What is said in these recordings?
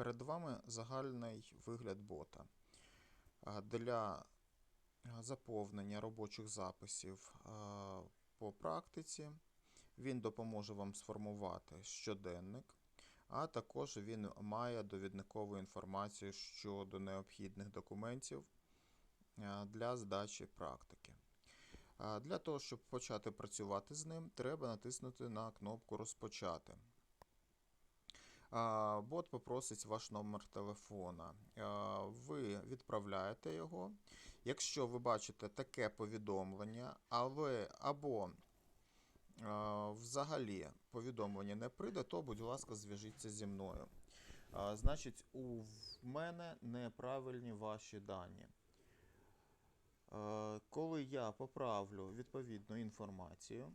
Перед вами загальний вигляд бота. Для заповнення робочих записів по практиці він допоможе вам сформувати щоденник, а також він має довідникову інформацію щодо необхідних документів для здачі практики. Для того, щоб почати працювати з ним, треба натиснути на кнопку Розпочати. Бот попросить ваш номер телефона. Ви відправляєте його. Якщо ви бачите таке повідомлення, але або взагалі повідомлення не прийде, то, будь ласка, зв'яжіться зі мною. Значить, у мене неправильні ваші дані. Коли я поправлю відповідну інформацію,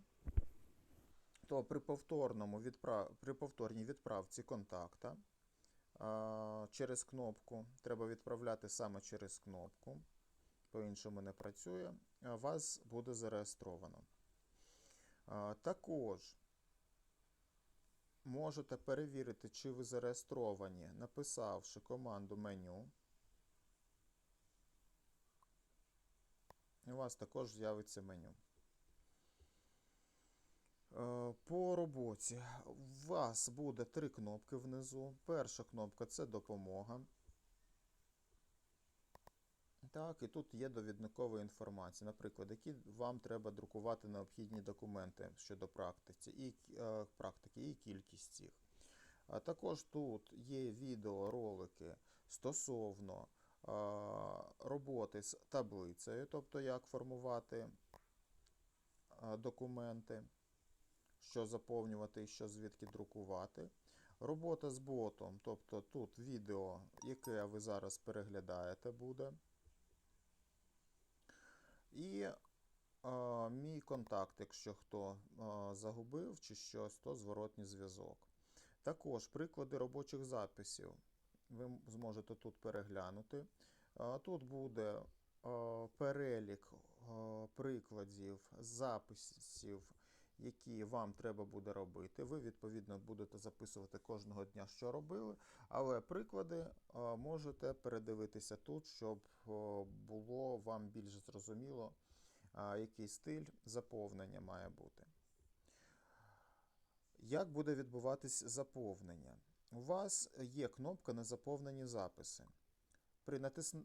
то при, повторному відправ... при повторній відправці контакта а, через кнопку, треба відправляти саме через кнопку, по-іншому не працює, вас буде зареєстровано. А, також можете перевірити, чи ви зареєстровані, написавши команду меню. У вас також з'явиться меню. Е, По роботі у вас буде три кнопки внизу. Перша кнопка це допомога. Так, і тут є довідникова інформація, наприклад, які вам треба друкувати необхідні документи щодо практиці, і, е, практики, і кількість їх. А також тут є відеоролики стосовно е, роботи з таблицею, тобто як формувати е, документи що заповнювати і що звідки друкувати. Робота з ботом, тобто тут відео, яке ви зараз переглядаєте, буде. І е, мій контакт, якщо хто е, загубив чи щось, то зворотній зв'язок. Також приклади робочих записів ви зможете тут переглянути. Е, тут буде е, перелік е, прикладів записів які вам треба буде робити. Ви, відповідно, будете записувати кожного дня, що робили, але приклади е, можете передивитися тут, щоб е, було вам більш зрозуміло, е, який стиль заповнення має бути. Як буде відбуватись заповнення? У вас є кнопка на заповнені записи. При, натис...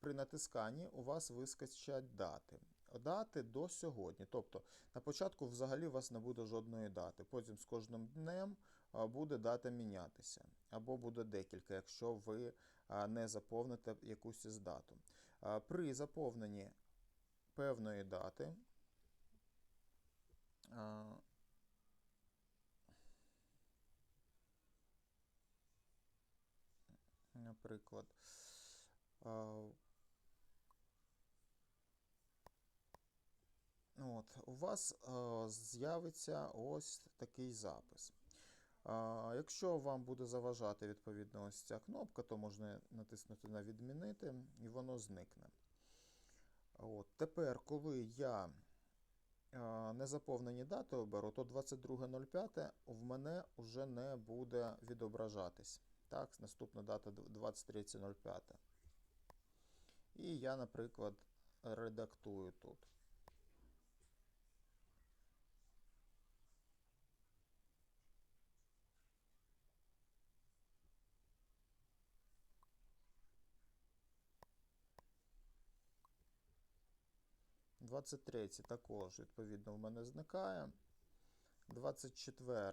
При натисканні у вас вискочать дати дати до сьогодні. Тобто на початку взагалі у вас не буде жодної дати. Потім з кожним днем буде дата мінятися. Або буде декілька, якщо ви не заповните якусь із дату. При заповненні певної дати. Наприклад, От, У вас е, з'явиться ось такий запис. Е, якщо вам буде заважати відповідно ось ця кнопка, то можна натиснути на Відмінити і воно зникне. От, Тепер, коли я е, незаповнені дати оберу, то 22.05 в мене вже не буде відображатись. Так, Наступна дата 23.05. І я, наприклад, редактую тут. 23 також, відповідно, в мене зникає. 24.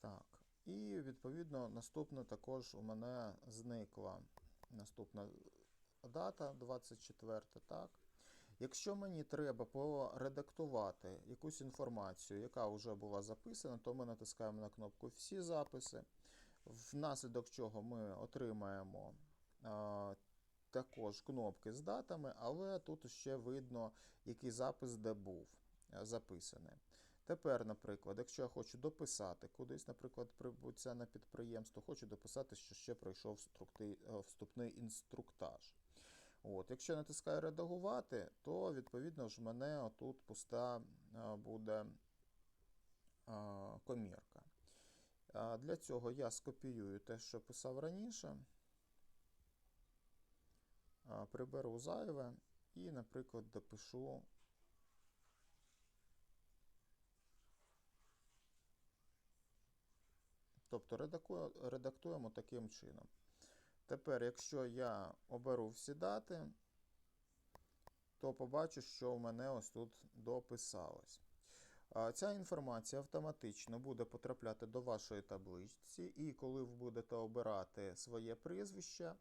Так. І, відповідно, наступна також у мене зникла наступна дата 24. так. Якщо мені треба поредактувати якусь інформацію, яка вже була записана, то ми натискаємо на кнопку Всі записи, внаслідок чого ми отримаємо також кнопки з датами, але тут ще видно, який запис де був. записане. Тепер, наприклад, якщо я хочу дописати кудись, наприклад, прибуття на підприємство, хочу дописати, що ще пройшов е, вступний інструктаж. От, якщо натискаю редагувати, то відповідно ж мене отут пуста е, буде е, комірка. Для цього я скопіюю те, що писав раніше, приберу зайве і, наприклад, допишу Тобто редактуємо таким чином. Тепер, якщо я оберу всі дати, то побачу, що в мене ось тут дописалось. Ця інформація автоматично буде потрапляти до вашої табличці, і коли ви будете обирати своє прізвище,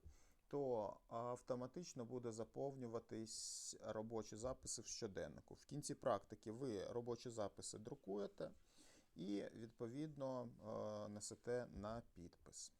то автоматично буде заповнюватись робочі записи в щоденнику. В кінці практики ви робочі записи друкуєте і відповідно е, несете на підпис.